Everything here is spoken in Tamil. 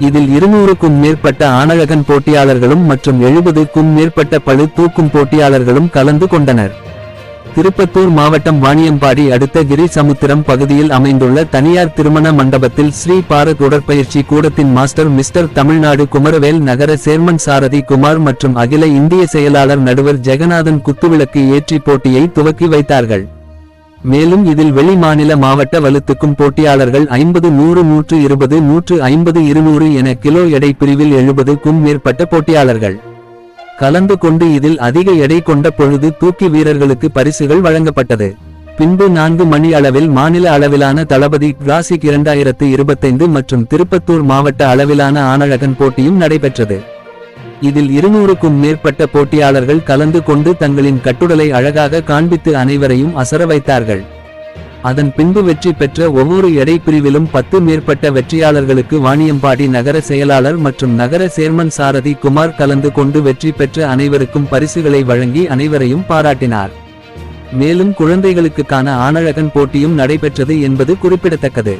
இதில் இருநூறுக்கும் மேற்பட்ட ஆணழகன் போட்டியாளர்களும் மற்றும் எழுபதுக்கும் மேற்பட்ட பழு தூக்கும் போட்டியாளர்களும் கலந்து கொண்டனர். திருப்பத்தூர் மாவட்டம் வாணியம்பாடி அடுத்த கிரி சமுத்திரம் பகுதியில் அமைந்துள்ள தனியார் திருமண மண்டபத்தில் ஸ்ரீ பாரத் உடற்பயிற்சி கூடத்தின் மாஸ்டர் மிஸ்டர் தமிழ்நாடு குமரவேல் நகர சேர்மன் சாரதி குமார் மற்றும் அகில இந்திய செயலாளர் நடுவர் ஜெகநாதன் குத்துவிளக்கு ஏற்றி போட்டியை துவக்கி வைத்தார்கள். மேலும் இதில் வெளி மாநில மாவட்ட வலுத்துக்கும் போட்டியாளர்கள் ஐம்பது நூறு நூற்று இருபது நூற்று ஐம்பது இருநூறு என கிலோ எடை பிரிவில் எழுபதுக்கும் மேற்பட்ட போட்டியாளர்கள். கலந்து கொண்டு இதில் அதிக எடை கொண்ட பொழுது தூக்கி வீரர்களுக்கு பரிசுகள் வழங்கப்பட்டது. பின்பு நான்கு மணி அளவில் மாநில அளவிலான தளபதி கிளாசிக் இரண்டாயிரத்து இருபத்தைந்து மற்றும் திருப்பத்தூர் மாவட்ட அளவிலான ஆனழகன் போட்டியும் நடைபெற்றது. இதில் இருநூறுக்கும் மேற்பட்ட போட்டியாளர்கள் கலந்து கொண்டு தங்களின் கட்டுடலை அழகாக காண்பித்து அனைவரையும் அசர வைத்தார்கள். அதன் பின்பு வெற்றி பெற்ற ஒவ்வொரு எடை பிரிவிலும் பத்து மேற்பட்ட வெற்றியாளர்களுக்கு வாணியம்பாடி நகர செயலாளர் மற்றும் நகர சேர்மன் சாரதி குமார் கலந்து கொண்டு வெற்றி பெற்ற அனைவருக்கும் பரிசுகளை வழங்கி அனைவரையும் பாராட்டினார். மேலும் குழந்தைகளுக்கான ஆணழகன் போட்டியும் நடைபெற்றது என்பது குறிப்பிடத்தக்கது.